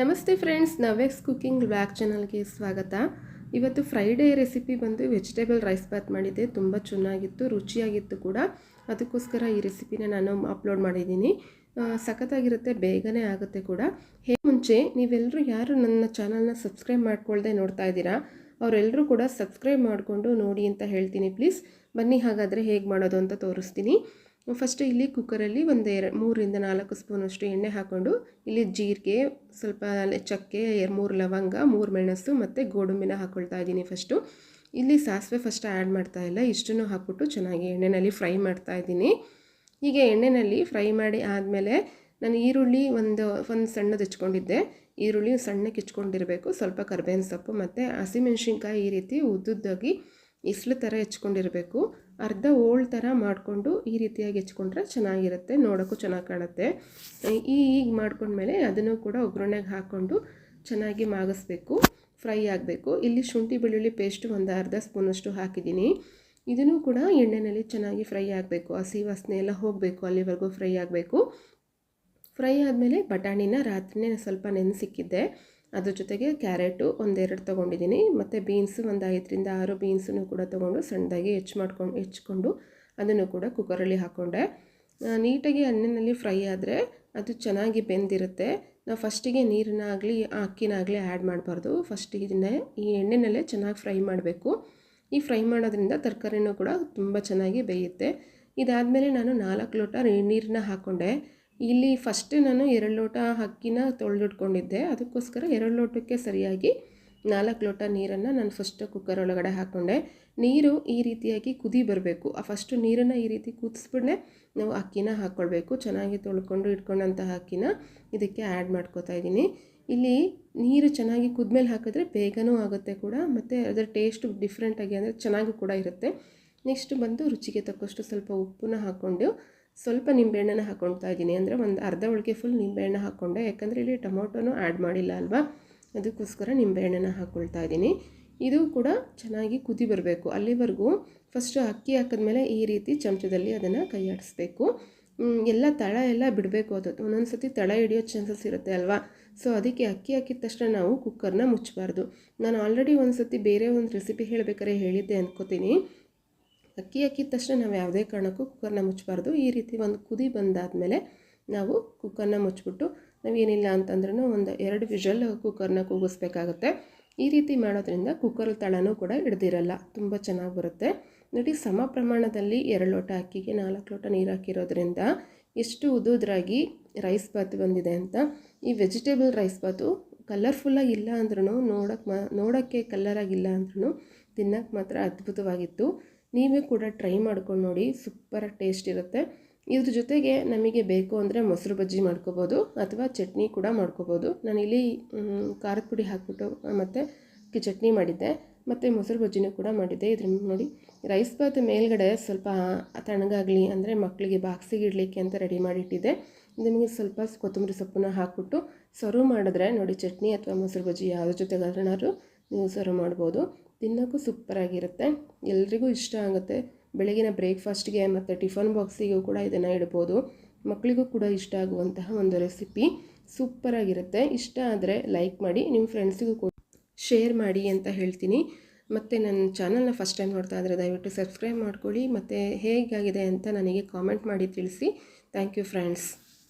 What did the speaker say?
ನಮಸ್ತೆ friends ನವೆಕ್ಸ್ cooking ವ್ಯಾಕ್ ಚಾನಲ್ಗೆ ಸ್ವಾಗತ. ಇವತ್ತು ಫ್ರೈಡೇ ರೆಸಿಪಿ ಬಂದು ವೆಜಿಟೇಬಲ್ ರೈಸ್ ಬಾತ್ ಮಾಡಿದ್ದೆ. ತುಂಬ ಚೆನ್ನಾಗಿತ್ತು, ರುಚಿಯಾಗಿತ್ತು ಕೂಡ. ಅದಕ್ಕೋಸ್ಕರ ಈ ರೆಸಿಪಿನ ನಾನು ಅಪ್ಲೋಡ್ ಮಾಡಿದ್ದೀನಿ. ಸಖತ್ತಾಗಿರುತ್ತೆ, ಬೇಗನೆ ಆಗುತ್ತೆ ಕೂಡ. ಹೇ, ಮುಂಚೆ ನೀವೆಲ್ಲರೂ ಯಾರು ನನ್ನ ಚಾನಲ್ನ ಸಬ್ಸ್ಕ್ರೈಬ್ ಮಾಡ್ಕೊಳ್ಳದೆ ನೋಡ್ತಾ ಇದ್ದೀರಾ? ಅವರೆಲ್ಲರೂ ಕೂಡ ಸಬ್ಸ್ಕ್ರೈಬ್ ಮಾಡಿಕೊಂಡು ನೋಡಿ ಅಂತ ಹೇಳ್ತೀನಿ ಪ್ಲೀಸ್ ಬನ್ನಿ, ಹಾಗಾದರೆ ಹೇಗೆ ಮಾಡೋದು ಅಂತ ತೋರಿಸ್ತೀನಿ. ಫಸ್ಟು ಇಲ್ಲಿ ಕುಕ್ಕರಲ್ಲಿ ಒಂದು ಎರಡು ಮೂರರಿಂದ ನಾಲ್ಕು ಸ್ಪೂನಷ್ಟು ಎಣ್ಣೆ ಹಾಕ್ಕೊಂಡು ಇಲ್ಲಿ ಜೀರಿಗೆ, ಸ್ವಲ್ಪ ಚಕ್ಕೆ, ಎರಡು, ಮೂರು ಲವಂಗ, ಮೂರು ಮೆಣಸು ಮತ್ತು ಗೋಡಂಬಿನ ಹಾಕ್ಕೊಳ್ತಾ ಇದ್ದೀನಿ ಫಸ್ಟು ಇಲ್ಲಿ ಸಾಸಿವೆ ಫಸ್ಟ್ ಆ್ಯಡ್ ಮಾಡ್ತಾ ಇಲ್ಲ, ಇಷ್ಟನ್ನು ಹಾಕ್ಬಿಟ್ಟು ಚೆನ್ನಾಗಿ ಎಣ್ಣೆಯಲ್ಲಿ ಫ್ರೈ ಮಾಡ್ತಾ ಇದ್ದೀನಿ. ಹೀಗೆ ಎಣ್ಣೆಯಲ್ಲಿ ಫ್ರೈ ಮಾಡಿ ಆದಮೇಲೆ ನಾನು ಈರುಳ್ಳಿ ಒಂದು ಒಂದು ಸಣ್ಣದು ಹೆಚ್ಕೊಂಡಿದ್ದೆ. ಈರುಳ್ಳಿ ಸಣ್ಣಕ್ಕೆ ಹೆಚ್ಕೊಂಡಿರಬೇಕು, ಸ್ವಲ್ಪ ಕರ್ಬೇವಿನ ಸೊಪ್ಪು ಮತ್ತು ಹಸಿಮೆಣ್ಸಿನ್ಕಾಯಿ ಈ ರೀತಿ ಉದ್ದುದ್ದಾಗಿ ಇಸ್ಲು ಥರ ಹೆಚ್ಕೊಂಡಿರಬೇಕು. ಅರ್ಧ ಓಳ್ ಥರ ಮಾಡಿಕೊಂಡು ಈ ರೀತಿಯಾಗಿ ಹೆಚ್ಕೊಂಡ್ರೆ ಚೆನ್ನಾಗಿರುತ್ತೆ. ನೋಡೋಕ್ಕೂ ಚೆನ್ನಾಗಿ ಕಾಣುತ್ತೆ. ಈ ಈಗ ಮಾಡ್ಕೊಂಡ್ಮೇಲೆ ಅದನ್ನು ಕೂಡ ಒಗ್ಗರಣೆಗೆ ಹಾಕ್ಕೊಂಡು ಚೆನ್ನಾಗಿ ಮಾಗಿಸ್ಬೇಕು. ಫ್ರೈ ಆಗಬೇಕು. ಇಲ್ಲಿ ಶುಂಠಿ ಬೆಳ್ಳುಳ್ಳಿ ಪೇಸ್ಟು ಒಂದು ಅರ್ಧ ಸ್ಪೂನಷ್ಟು ಹಾಕಿದ್ದೀನಿ. ಇದನ್ನು ಕೂಡ ಎಣ್ಣೆಯಲ್ಲಿ ಚೆನ್ನಾಗಿ ಫ್ರೈ ಆಗಬೇಕು. ಹಸಿ ವಾಸನೆ ಎಲ್ಲ ಹೋಗಬೇಕು. ಅಲ್ಲಿವರೆಗೂ ಫ್ರೈ ಆಗಬೇಕು. ಫ್ರೈ ಆದಮೇಲೆ ಬಟಾಣಿನ ರಾತ್ರಿನೇ ಸ್ವಲ್ಪ ನೆನೆಸಿಕ್ಕಿದ್ದೆ. ಅದ್ರ ಜೊತೆಗೆ ಕ್ಯಾರೆಟು ಒಂದೆರಡು ತೊಗೊಂಡಿದ್ದೀನಿ. ಮತ್ತು ಬೀನ್ಸು ಒಂದು ಐದರಿಂದ ಆರು ಬೀನ್ಸನ್ನು ಕೂಡ ತೊಗೊಂಡು ಸಣ್ಣದಾಗಿ ಹೆಚ್ಚು ಮಾಡ್ಕೊಂಡು ಹೆಚ್ಕೊಂಡು ಅದನ್ನು ಕೂಡ ಕುಕ್ಕರಲ್ಲಿ ಹಾಕ್ಕೊಂಡೆ ನೀಟಾಗಿ ಎಣ್ಣೆಯಲ್ಲಿ ಫ್ರೈ ಆದರೆ ಅದು ಚೆನ್ನಾಗಿ ಬೆಂದಿರುತ್ತೆ. ನಾವು ಫಸ್ಟಿಗೆ ನೀರನ್ನಾಗಲಿ ಅಕ್ಕಿನಾಗಲಿ ಆ್ಯಡ್ ಮಾಡಬಾರ್ದು. ಫಸ್ಟಿಗೆ ಈ ಎಣ್ಣೆನಲ್ಲೇ ಚೆನ್ನಾಗಿ ಫ್ರೈ ಮಾಡಬೇಕು. ಈ ಫ್ರೈ ಮಾಡೋದ್ರಿಂದ ತರಕಾರಿನೂ ಕೂಡ ತುಂಬ ಚೆನ್ನಾಗಿ ಬೇಯುತ್ತೆ. ಇದಾದಮೇಲೆ ನಾನು ನಾಲ್ಕು ಲೋಟ ನೀರನ್ನ ಹಾಕ್ಕೊಂಡೆ ಇಲ್ಲಿ ಫಸ್ಟ್ ನಾನು ಎರಡು ಲೋಟ ಅಕ್ಕಿನ ತೊಳೆದಿಟ್ಕೊಂಡಿದ್ದೆ. ಅದಕ್ಕೋಸ್ಕರ ಎರಡು ಲೋಟಕ್ಕೆ ಸರಿಯಾಗಿ ನಾಲ್ಕು ಲೋಟ ನೀರನ್ನು ನಾನು ಫಸ್ಟ್ ಕುಕ್ಕರ್ ಒಳಗಡೆ ಹಾಕ್ಕೊಂಡೆ ನೀರು ಈ ರೀತಿಯಾಗಿ ಕುದಿ ಬರಬೇಕು. ಆ ಫಸ್ಟು ನೀರನ್ನು ಈ ರೀತಿ ಕುದಿಸ್ಬಿಡನೆ ನಾವು ಅಕ್ಕಿನ ಹಾಕ್ಕೊಳ್ಬೇಕು ಚೆನ್ನಾಗಿ ತೊಳ್ಕೊಂಡು ಇಟ್ಕೊಂಡಂತಹ ಅಕ್ಕಿನ ಇದಕ್ಕೆ ಆ್ಯಡ್ ಮಾಡ್ಕೋತಾ ಇದ್ದೀನಿ. ಇಲ್ಲಿ ನೀರು ಚೆನ್ನಾಗಿ ಕುದ್ಮೇಲೆ ಹಾಕಿದ್ರೆ ಬೇಗನೂ ಆಗುತ್ತೆ ಕೂಡ, ಮತ್ತು ಅದರ ಟೇಸ್ಟು ಡಿಫ್ರೆಂಟಾಗಿ ಅಂದರೆ ಚೆನ್ನಾಗಿ ಕೂಡ ಇರುತ್ತೆ. ನೆಕ್ಸ್ಟ್ ಬಂದು ರುಚಿಗೆ ತಕ್ಕಷ್ಟು ಸ್ವಲ್ಪ ಉಪ್ಪನ್ನ ಹಾಕ್ಕೊಂಡು ಸ್ವಲ್ಪ ನಿಂಬೆಹಣ್ಣನ ಹಾಕ್ಕೊಳ್ತಾ ಇದ್ದೀನಿ. ಅಂದರೆ ಒಂದು ಅರ್ಧ ಒಳಗೆ ಫುಲ್ ನಿಂಬೆಹಣ್ಣು ಹಾಕ್ಕೊಂಡೆ ಯಾಕಂದರೆ ಇಲ್ಲಿ ಟೊಮೊಟೊನೂ ಆ್ಯಡ್ ಮಾಡಿಲ್ಲ ಅಲ್ವಾ? ಅದಕ್ಕೋಸ್ಕರ ನಿಂಬೆಹಣ್ಣನ ಹಾಕ್ಕೊಳ್ತಾ ಇದ್ದೀನಿ. ಇದು ಕೂಡ ಚೆನ್ನಾಗಿ ಕುದಿ ಬರಬೇಕು. ಅಲ್ಲಿವರೆಗೂ ಫಸ್ಟು ಅಕ್ಕಿ ಹಾಕಿದ್ಮೇಲೆ ಈ ರೀತಿ ಚಮಚದಲ್ಲಿ ಅದನ್ನು ಕೈಯಾಡಿಸ್ಬೇಕು ಎಲ್ಲ ತಳ ಎಲ್ಲ ಬಿಡಬೇಕು ಅದು. ಒಂದೊಂದು ಸತಿ ತಳ ಹಿಡಿಯೋ ಚಾನ್ಸಸ್ ಇರುತ್ತೆ ಅಲ್ವಾ? ಸೊ ಅದಕ್ಕೆ ಅಕ್ಕಿ ಹಾಕಿದ ತಕ್ಷಣ ನಾವು ಕುಕ್ಕರ್ನ ಮುಚ್ಚಬಾರ್ದು. ನಾನು ಆಲ್ರೆಡಿ ಒಂದು ಸತಿ ಬೇರೆ ಒಂದು ರೆಸಿಪಿ ಹೇಳಬೇಕಾದ್ರೆ ಹೇಳಿದ್ದೆ ಅಂದ್ಕೋತೀನಿ ಅಕ್ಕಿ ಹಾಕಿದ ತಕ್ಷಣ ನಾವು ಯಾವುದೇ ಕಾರಣಕ್ಕೂ ಕುಕ್ಕರ್ನ ಮುಚ್ಚಬಾರ್ದು. ಈ ರೀತಿ ಒಂದು ಕುದಿ ಬಂದಾದಮೇಲೆ ನಾವು ಕುಕ್ಕರ್ನ ಮುಚ್ಚಿಬಿಟ್ಟು ನಾವೇನಿಲ್ಲ ಅಂತಂದ್ರೂ ಒಂದು ಎರಡು ವಿಷಲ್ ಕುಕ್ಕರ್ನ ಕೂಗಿಸ್ಬೇಕಾಗುತ್ತೆ. ಈ ರೀತಿ ಮಾಡೋದ್ರಿಂದ ಕುಕ್ಕರ್ ತಳನೂ ಕೂಡ ಹಿಡ್ದಿರಲ್ಲ. ತುಂಬ ಚೆನ್ನಾಗಿ ಬರುತ್ತೆ. ನೋಡಿ ಸಮ ಪ್ರಮಾಣದಲ್ಲಿ ಎರಡು ಲೋಟ ಅಕ್ಕಿಗೆ ನಾಲ್ಕು ಲೋಟ ನೀರು ಹಾಕಿರೋದ್ರಿಂದ ಎಷ್ಟು ಉದುದ್ರಾಗಿ ರೈಸ್ ಬಾತ್ ಬಂದಿದೆ ಅಂತ. ಈ ವೆಜಿಟೇಬಲ್ ರೈಸ್ ಬಾತು ಕಲರ್ಫುಲ್ಲಾಗಿ ಇಲ್ಲ ಅಂದ್ರೂ ನೋಡೋಕ್ಕೆ ಮಾ, ನೋಡೋಕ್ಕೆ ಕಲ್ಲರಾಗಿಲ್ಲ ಅಂದ್ರೂ ತಿನ್ನೋಕ್ಕೆ ಮಾತ್ರ ಅದ್ಭುತವಾಗಿತ್ತು. ನೀವೇ ಕೂಡ ಟ್ರೈ ಮಾಡ್ಕೊಂಡು ನೋಡಿ ಸೂಪರಾಗಿ ಟೇಸ್ಟ್ ಇರುತ್ತೆ. ಇದ್ರ ಜೊತೆಗೆ ನಮಗೆ ಬೇಕು ಅಂದರೆ ಮೊಸರು ಬಜ್ಜಿ ಮಾಡ್ಕೋಬೋದು ಅಥವಾ ಚಟ್ನಿ ಕೂಡ ಮಾಡ್ಕೋಬೋದು. ನಾನಿಲ್ಲಿ ಖಾರದ ಪುಡಿ ಹಾಕ್ಬಿಟ್ಟು, ಮತ್ತು ಚಟ್ನಿ ಮಾಡಿದ್ದೆ. ಮತ್ತು ಮೊಸರು ಬಜ್ಜಿನೂ ಕೂಡ ಮಾಡಿದ್ದೆ. ಇದ್ರ ನೋಡಿ ರೈಸ್ ಬಾತ್ ಮೇಲ್ಗಡೆ ಸ್ವಲ್ಪ ತಣ್ಣಗಾಗಲಿ ಅಂದರೆ ಮಕ್ಕಳಿಗೆ ಬಾಕ್ಸಿಗೆ ಇಡಲಿಕ್ಕೆ ಅಂತ ರೆಡಿ ಮಾಡಿಟ್ಟಿದ್ದೆ. ನಿಮಗೆ ಸ್ವಲ್ಪ ಕೊತ್ತಂಬರಿ ಸೊಪ್ಪನ್ನು ಹಾಕ್ಬಿಟ್ಟು ಸರ್ವ್ ಮಾಡಿದ್ರೆ ನೋಡಿ, ಚಟ್ನಿ ಅಥವಾ ಮೊಸರು ಬಜ್ಜಿ ಯಾವುದ್ರ ಜೊತೆಗಾದ್ರೂ ನೀವು ಸರ್ವ್ ಮಾಡ್ಬೋದು. ತಿನ್ನೋಕ್ಕೂ ಸೂಪರಾಗಿರುತ್ತೆ ಎಲ್ರಿಗೂ ಇಷ್ಟ ಆಗುತ್ತೆ. ಬೆಳಗಿನ ಬ್ರೇಕ್ಫಾಸ್ಟ್ಗೆ ಮತ್ತು ಟಿಫನ್ ಬಾಕ್ಸಿಗೂ ಕೂಡ ಇದನ್ನು ಇಡ್ಬೋದು. ಮಕ್ಕಳಿಗೂ ಕೂಡ ಇಷ್ಟ ಆಗುವಂತಹ ಒಂದು ರೆಸಿಪಿ ಸೂಪರಾಗಿರುತ್ತೆ ಇಷ್ಟ ಆದರೆ ಲೈಕ್ ಮಾಡಿ ನಿಮ್ಮ ಫ್ರೆಂಡ್ಸಿಗೂ ಕೂಡ ಶೇರ್ ಮಾಡಿ ಅಂತ ಹೇಳ್ತೀನಿ. ಮತ್ತು ನನ್ನ ಚಾನಲ್ನ ಫಸ್ಟ್ ಟೈಮ್ ನೋಡ್ತಾ ಇದ್ದರೆ ದಯವಿಟ್ಟು ಸಬ್ಸ್ಕ್ರೈಬ್ ಮಾಡ್ಕೊಳ್ಳಿ. ಮತ್ತು ಹೇಗಾಗಿದೆ ಅಂತ ನನಗೆ ಕಾಮೆಂಟ್ ಮಾಡಿ ತಿಳಿಸಿ. Thank you friends